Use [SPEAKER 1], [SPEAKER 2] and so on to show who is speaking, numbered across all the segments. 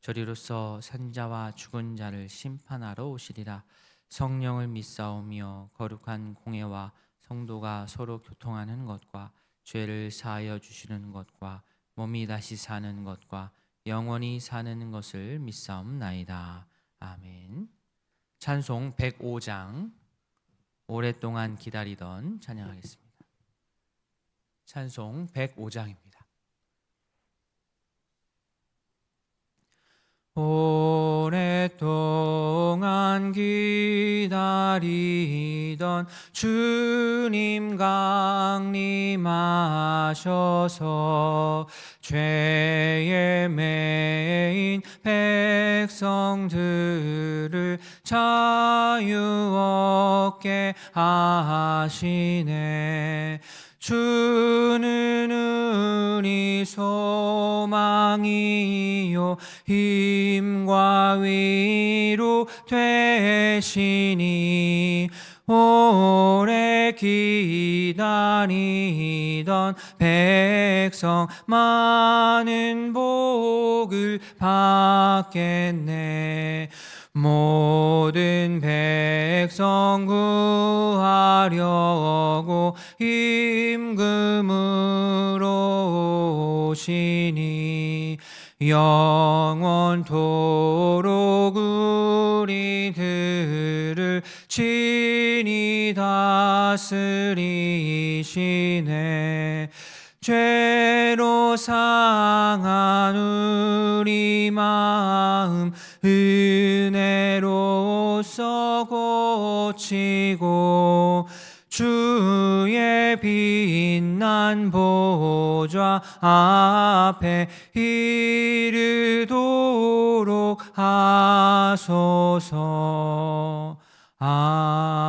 [SPEAKER 1] 저리로서 산자와 죽은 자를 심판하러 오시리라. 성령을 믿사오며 거룩한 공예와 성도가 서로 교통하는 것과 죄를 사하여 주시는 것과 몸이 다시 사는 것과 영원히 사는 것을 믿사옵나이다. 아멘. 찬송 105장 오랫동안 기다리던 찬양하겠습니다. 찬송 105장입니다 오랫동안 기다리던 주님 강림하셔서 죄에 매인 백성들을 자유 얻게 하시네. 주는 우리 소망이요 힘과 위로 되시니 오래 기다리던 백성 많은 복을 받겠네 모든 백성 구하려고 임금으로 오시니 영원토록 우리들을 친히 다스리시네 죄로 상한 우리 마음 은혜로써 고치고 주의 빛난 보좌 앞에 이르도록 하소서. 아멘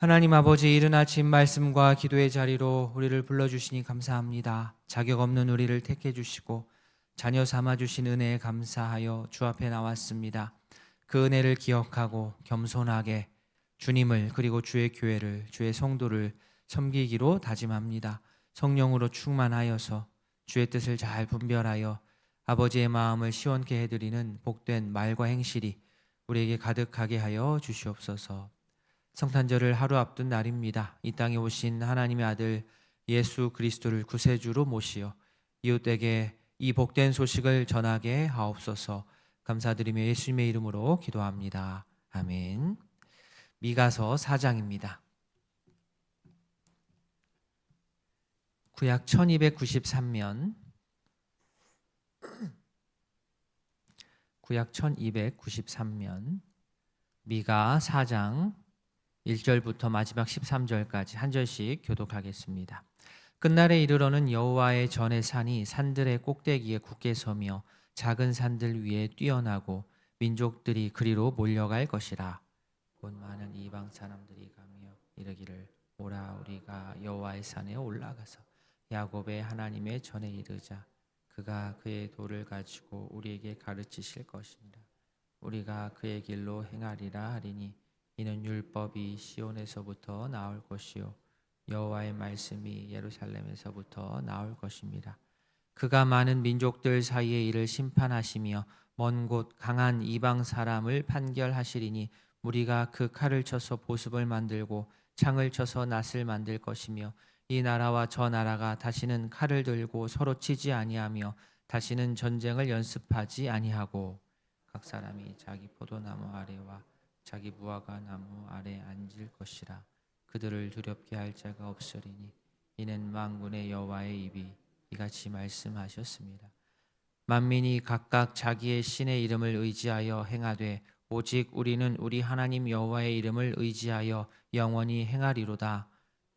[SPEAKER 1] 하나님 아버지 이른 아침 말씀과 기도의 자리로 우리를 불러주시니 감사합니다 자격 없는 우리를 택해 주시고 자녀 삼아 주신 은혜에 감사하여 주 앞에 나왔습니다 그 은혜를 기억하고 겸손하게 주님을 그리고 주의 교회를 주의 성도를 섬기기로 다짐합니다. 성령으로 충만하여서 주의 뜻을 잘 분별하여 아버지의 마음을 시원케 해드리는 복된 말과 행실이 우리에게 가득하게 하여 주시옵소서. 성탄절을 하루 앞둔 날입니다. 이 땅에 오신 하나님의 아들 예수 그리스도를 구세주로 모시어 이웃에게 이 복된 소식을 전하게 하옵소서. 감사드리며 예수님의 이름으로 기도합니다. 아멘. 미가서 4장입니다. 구약 1293면 구약 1293면 미가 4장 1절부터 마지막 13절까지 한 절씩 교독하겠습니다. 끝날에 이르러는 여호와의 전의 산이 산들의 꼭대기에 굳게 서며 작은 산들 위에 뛰어나고 민족들이 그리로 몰려갈 것이라. 곧 많은 이방 사람들이 가며 이르기를 오라 우리가 여호와의 산에 올라가서 야곱의 하나님의 전에 이르자 그가 그의 도를 가지고 우리에게 가르치실 것이니라. 우리가 그의 길로 행하리라 하리니 이는 율법이 시온에서부터 나올 것이요 여호와의 말씀이 예루살렘에서부터 나올 것입니다. 그가 많은 민족들 사이에 이를 심판하시며 먼 곳 강한 이방 사람을 판결하시리니 우리가 그 칼을 쳐서 보습을 만들고 창을 쳐서 낫을 만들 것이며 이 나라와 저 나라가 다시는 칼을 들고 서로 치지 아니하며 다시는 전쟁을 연습하지 아니하고 각 사람이 자기 포도나무 아래와 자기 무화과 나무 아래 앉을 것이라 그들을 두렵게 할 자가 없으리니 이는 만군의 여호와의 입이 이같이 말씀하셨습니다. 만민이 각각 자기의 신의 이름을 의지하여 행하되 오직 우리는 우리 하나님 여호와의 이름을 의지하여 영원히 행하리로다.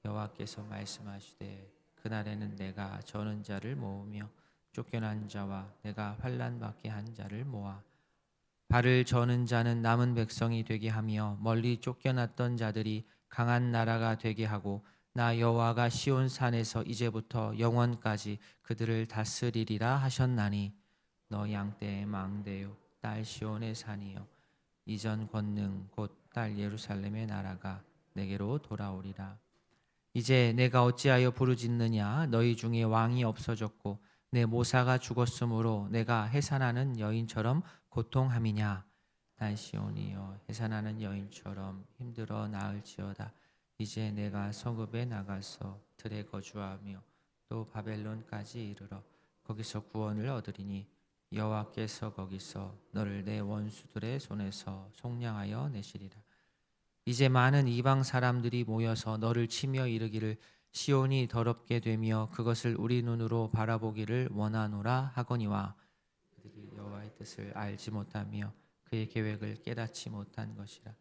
[SPEAKER 1] 여호와께서 말씀하시되 그날에는 내가 저는 자를 모으며 쫓겨난 자와 내가 환난 받게 한 자를 모아 발을 저는 자는 남은 백성이 되게 하며 멀리 쫓겨났던 자들이 강한 나라가 되게 하고 나 여호와가 시온 산에서 이제부터 영원까지 그들을 다스리리라 하셨나니 너 양떼의 망대요 딸 시온의 산이요. 이전 권능 곧 딸 예루살렘의 나라가 내게로 돌아오리라. 이제 내가 어찌하여 부르짖느냐? 너희 중에 왕이 없어졌고 내 모사가 죽었으므로 내가 해산하는 여인처럼 고통함이냐? 딸 시온이여 해산하는 여인처럼 힘들어 나을지어다. 이제 내가 성읍에 나가서 들에 거주하며 또 바벨론까지 이르러 거기서 구원을 얻으리니 여호와께서 거기서 너를 내 원수들의 손에서 속량하여 내시리라. 이제 많은 이방 사람들이 모여서 너를 치며 이르기를 시온이 더럽게 되며 그것을 우리 눈으로 바라보기를 원하노라 하거니와 그들이 여호와의 뜻을 알지 못하며 그의 계획을 깨닫지 못한 것이라.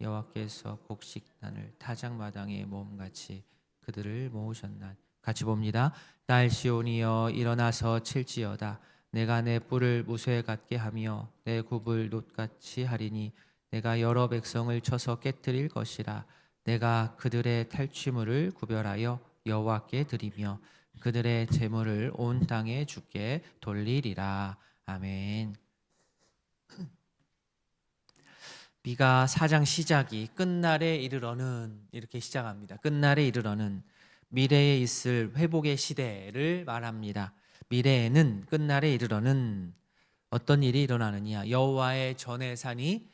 [SPEAKER 1] 여호와께서 곡식단을 타작마당에 모음같이 그들을 모으셨나 같이 봅니다. 딸 시온이여 일어나서 칠지어다. 내가 내 뿔을 무쇠 같게 하며 내 굽을 놋같이 하리니 내가 여러 백성을 쳐서 깨뜨릴 것이라 내가 그들의 탈취물을 구별하여 여호와께 드리며 그들의 재물을 온 땅에 주께 돌리리라 아멘. 미가 사장 시작이 끝날에 이르러는 이렇게 시작합니다. 끝날에 이르러는 미래에 있을 회복의 시대를 말합니다. 미래에는 끝날에 이르러는 어떤 일이 일어나느냐? 여호와의 전의 산이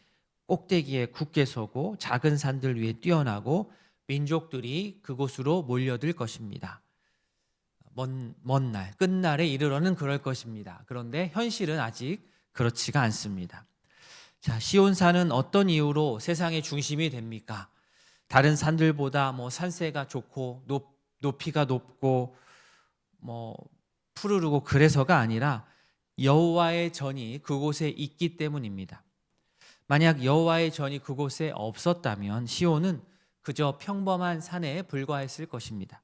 [SPEAKER 1] 꼭대기에 굳게 서고 작은 산들 위에 뛰어나고 민족들이 그곳으로 몰려들 것입니다. 먼, 먼 날, 끝날에 이르러는 그럴 것입니다. 그런데 현실은 아직 그렇지가 않습니다. 자, 시온산은 어떤 이유로 세상의 중심이 됩니까? 다른 산들보다 뭐 산세가 좋고 높, 높이가 높고 뭐 푸르르고 그래서가 아니라 여호와의 전이 그곳에 있기 때문입니다. 만약 여호와의 전이 그곳에 없었다면 시온은 그저 평범한 산에 불과했을 것입니다.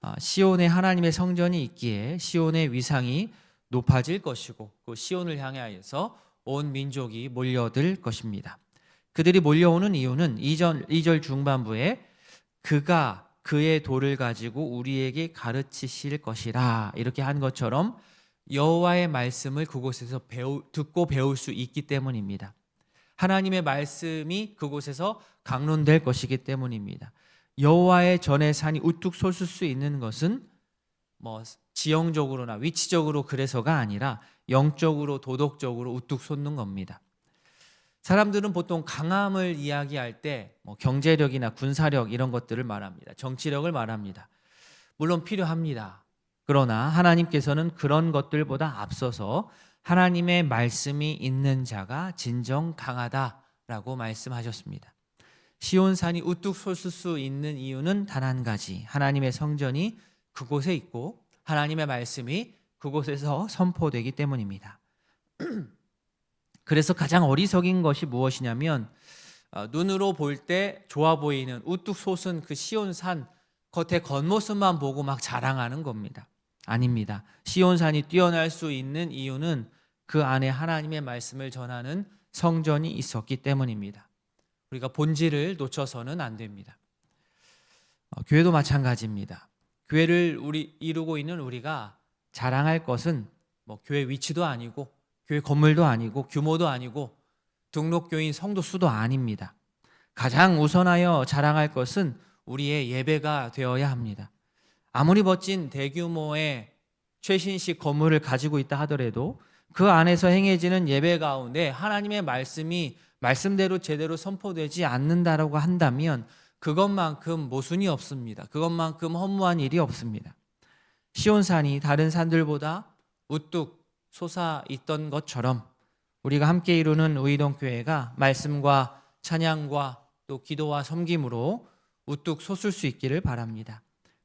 [SPEAKER 1] 아, 시온에 하나님의 성전이 있기에 시온의 위상이 높아질 것이고 그 시온을 향하여서 온 민족이 몰려들 것입니다. 그들이 몰려오는 이유는 2절, 2절 중반부에 그가 그의 돌을 가지고 우리에게 가르치실 것이라 이렇게 한 것처럼 여호와의 말씀을 그곳에서 배우, 듣고 배울 수 있기 때문입니다. 하나님의 말씀이 그곳에서 강론될 것이기 때문입니다. 여호와의 전의 산이 우뚝 솟을 수 있는 것은 뭐 지형적으로나 위치적으로 그래서가 아니라 영적으로 도덕적으로 우뚝 솟는 겁니다. 사람들은 보통 강함을 이야기할 때 뭐 경제력이나 군사력 이런 것들을 말합니다. 정치력을 말합니다. 물론 필요합니다. 그러나 하나님께서는 그런 것들보다 앞서서 하나님의 말씀이 있는 자가 진정 강하다라고 말씀하셨습니다. 시온산이 우뚝 솟을 수 있는 이유는 단 한 가지. 하나님의 성전이 그곳에 있고 하나님의 말씀이 그곳에서 선포되기 때문입니다. 그래서 가장 어리석인 것이 무엇이냐면 어, 눈으로 볼 때 좋아 보이는 우뚝 솟은 그 시온산 겉에 겉모습만 보고 막 자랑하는 겁니다. 아닙니다. 시온산이 뛰어날 수 있는 이유는 그 안에 하나님의 말씀을 전하는 성전이 있었기 때문입니다. 우리가 본질을 놓쳐서는 안 됩니다. 어, 교회도 마찬가지입니다. 교회를 우리 이루고 있는 우리가 자랑할 것은 뭐 교회 위치도 아니고 교회 건물도 아니고 규모도 아니고 등록교인 성도 수도 아닙니다. 가장 우선하여 자랑할 것은 우리의 예배가 되어야 합니다. 아무리 멋진 대규모의 최신식 건물을 가지고 있다 하더라도 그 안에서 행해지는 예배 가운데 하나님의 말씀이 말씀대로 제대로 선포되지 않는다라고 한다면 그것만큼 모순이 없습니다. 그것만큼 허무한 일이 없습니다. 시온산이 다른 산들보다 우뚝 솟아 있던 것처럼 우리가 함께 이루는 의동 교회가 말씀과 찬양과 또 기도와 섬김으로 우뚝 솟을 수 있기를 바랍니다.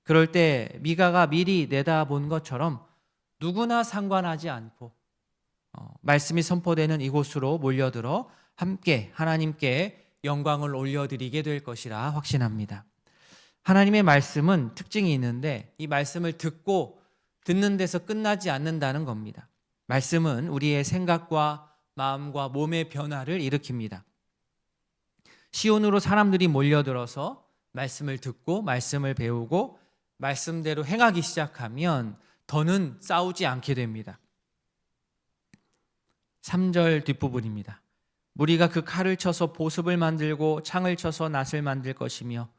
[SPEAKER 1] 그럴 때 미가가 미리 내다본 것처럼 누구나 상관하지 않고 어, 말씀이 선포되는 이곳으로 몰려들어 함께 하나님께 영광을 올려드리게 될 것이라 확신합니다. 하나님의 말씀은 특징이 있는데 이 말씀을 듣고 듣는 데서 끝나지 않는다는 겁니다. 말씀은 우리의 생각과 마음과 몸의 변화를 일으킵니다. 시온으로 사람들이 몰려들어서 말씀을 듣고 말씀을 배우고 말씀대로 행하기 시작하면 더는 싸우지 않게 됩니다. 3절 뒷부분입니다. 무리가 그 칼을 쳐서 보습을 만들고 창을 쳐서 낫을 만들 것이며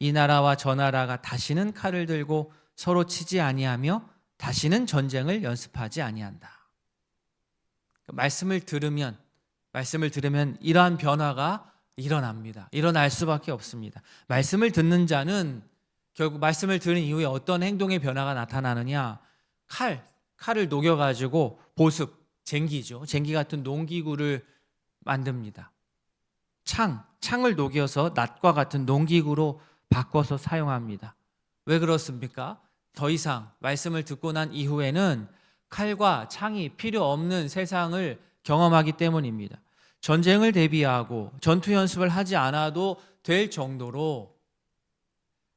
[SPEAKER 1] 이 나라와 저 나라가 다시는 칼을 들고 서로 치지 아니하며 다시는 전쟁을 연습하지 아니한다. 그 말씀을 들으면 말씀을 들으면 이러한 변화가 일어납니다. 일어날 수밖에 없습니다. 말씀을 듣는 자는 결국 말씀을 들은 이후에 어떤 행동의 변화가 나타나느냐? 칼, 칼을 녹여 가지고 보습, 쟁기죠. 쟁기 같은 농기구를 만듭니다. 창, 창을 녹여서 낫과 같은 농기구로 바꿔서 사용합니다. 왜 그렇습니까? 더 이상 말씀을 듣고 난 이후에는 칼과 창이 필요 없는 세상을 경험하기 때문입니다. 전쟁을 대비하고 전투 연습을 하지 않아도 될 정도로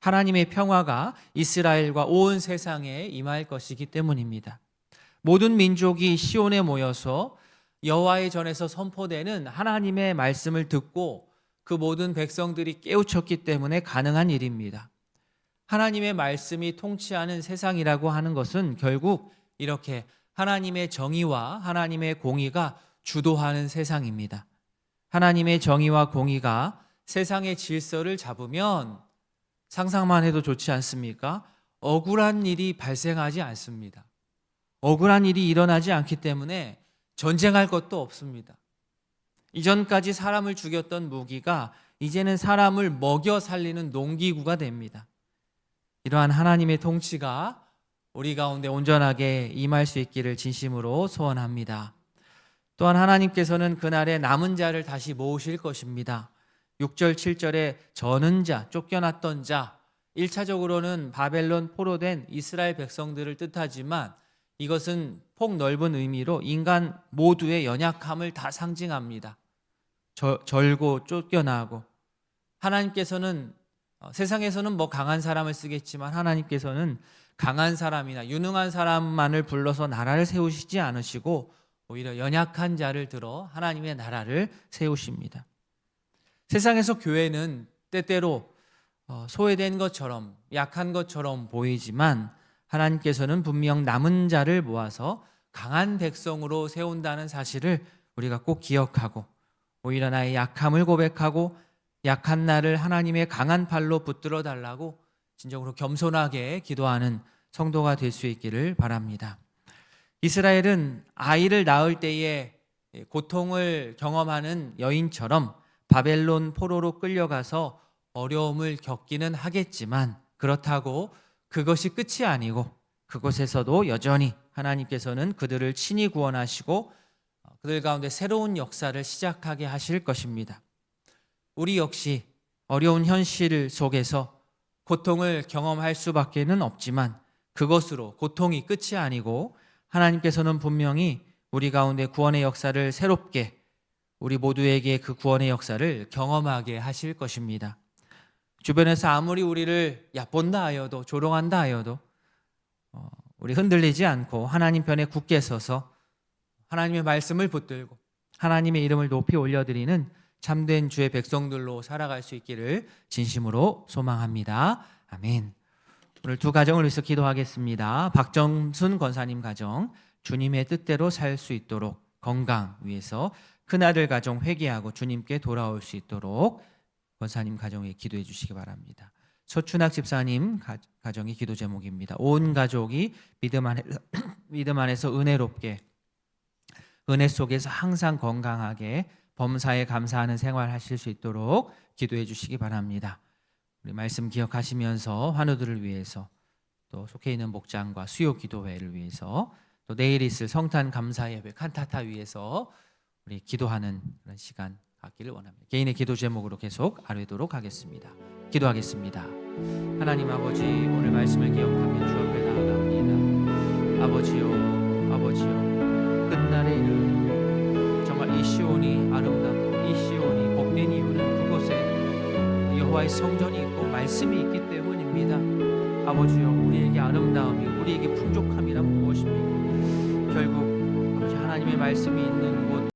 [SPEAKER 1] 하나님의 평화가 이스라엘과 온 세상에 임할 것이기 때문입니다. 모든 민족이 시온에 모여서 여호와의 전에서 선포되는 하나님의 말씀을 듣고 그 모든 백성들이 깨우쳤기 때문에 가능한 일입니다. 하나님의 말씀이 통치하는 세상이라고 하는 것은 결국 이렇게 하나님의 정의와 하나님의 공의가 주도하는 세상입니다. 하나님의 정의와 공의가 세상의 질서를 잡으면 상상만 해도 좋지 않습니까? 억울한 일이 발생하지 않습니다. 억울한 일이 일어나지 않기 때문에 전쟁할 것도 없습니다. 이전까지 사람을 죽였던 무기가 이제는 사람을 먹여 살리는 농기구가 됩니다. 이러한 하나님의 통치가 우리 가운데 온전하게 임할 수 있기를 진심으로 소원합니다. 또한 하나님께서는 그날에 남은 자를 다시 모으실 것입니다. 6절, 7절에 저는 자, 쫓겨났던 자, 1차적으로는 바벨론 포로된 이스라엘 백성들을 뜻하지만 이것은 폭넓은 의미로 인간 모두의 연약함을 다 상징합니다. 저, 절고 쫓겨나고 하나님께서는 어, 세상에서는 뭐 강한 사람을 쓰겠지만 하나님께서는 강한 사람이나 유능한 사람만을 불러서 나라를 세우시지 않으시고 오히려 연약한 자를 들어 하나님의 나라를 세우십니다. 세상에서 교회는 때때로 어, 소외된 것처럼 약한 것처럼 보이지만 하나님께서는 분명 남은 자를 모아서 강한 백성으로 세운다는 사실을 우리가 꼭 기억하고 오히려 나의 약함을 고백하고 약한 나를 하나님의 강한 팔로 붙들어 달라고 진정으로 겸손하게 기도하는 성도가 될 수 있기를 바랍니다. 이스라엘은 아이를 낳을 때에 고통을 경험하는 여인처럼 바벨론 포로로 끌려가서 어려움을 겪기는 하겠지만 그렇다고 그것이 끝이 아니고 그곳에서도 여전히 하나님께서는 그들을 친히 구원하시고 그들 가운데 새로운 역사를 시작하게 하실 것입니다. 우리 역시 어려운 현실 속에서 고통을 경험할 수밖에는 없지만 그것으로 고통이 끝이 아니고 하나님께서는 분명히 우리 가운데 구원의 역사를 새롭게 우리 모두에게 그 구원의 역사를 경험하게 하실 것입니다. 주변에서 아무리 우리를 얕본다 하여도 조롱한다 하여도 어, 우리 흔들리지 않고 하나님 편에 굳게 서서 하나님의 말씀을 붙들고 하나님의 이름을 높이 올려드리는 참된 주의 백성들로 살아갈 수 있기를 진심으로 소망합니다. 아멘. 오늘 두 가정을 위해서 기도하겠습니다. 박정순 권사님 가정 주님의 뜻대로 살 수 있도록 건강 위해서 큰아들 가정 회개하고 주님께 돌아올 수 있도록 권사님 가정에 기도해 주시기 바랍니다. 서춘학 집사님 가정의 기도 제목입니다. 온 가족이 믿음 안에서, 믿음 안에서 은혜롭게 은혜 속에서 항상 건강하게 범사에 감사하는 생활 하실 수 있도록 기도해 주시기 바랍니다. 우리 말씀 기억하시면서 환우들을 위해서 또 속해 있는 목장과 수요 기도회를 위해서 또 내일 있을 성탄 감사 예배 칸타타 위해서 우리 기도하는 그런 시간 갖기를 원합니다. 개인의 기도 제목으로 계속 아뢰도록 하겠습니다. 기도하겠습니다. 하나님 아버지 오늘 말씀을 기억하며 주 앞에 나아갑니다. 아버지요, 아버지요, 끝날에 이르 정말 이 시온이 아름답고 이 시온이 복된 이유는 그곳에 여호와의 성전이 있고 말씀이 있기 때문입니다. 아버지여 우리에게 아름다움이 우리에게 풍족함이란 무엇입니까? 결국 아버지 하나님의 말씀이 있는 곳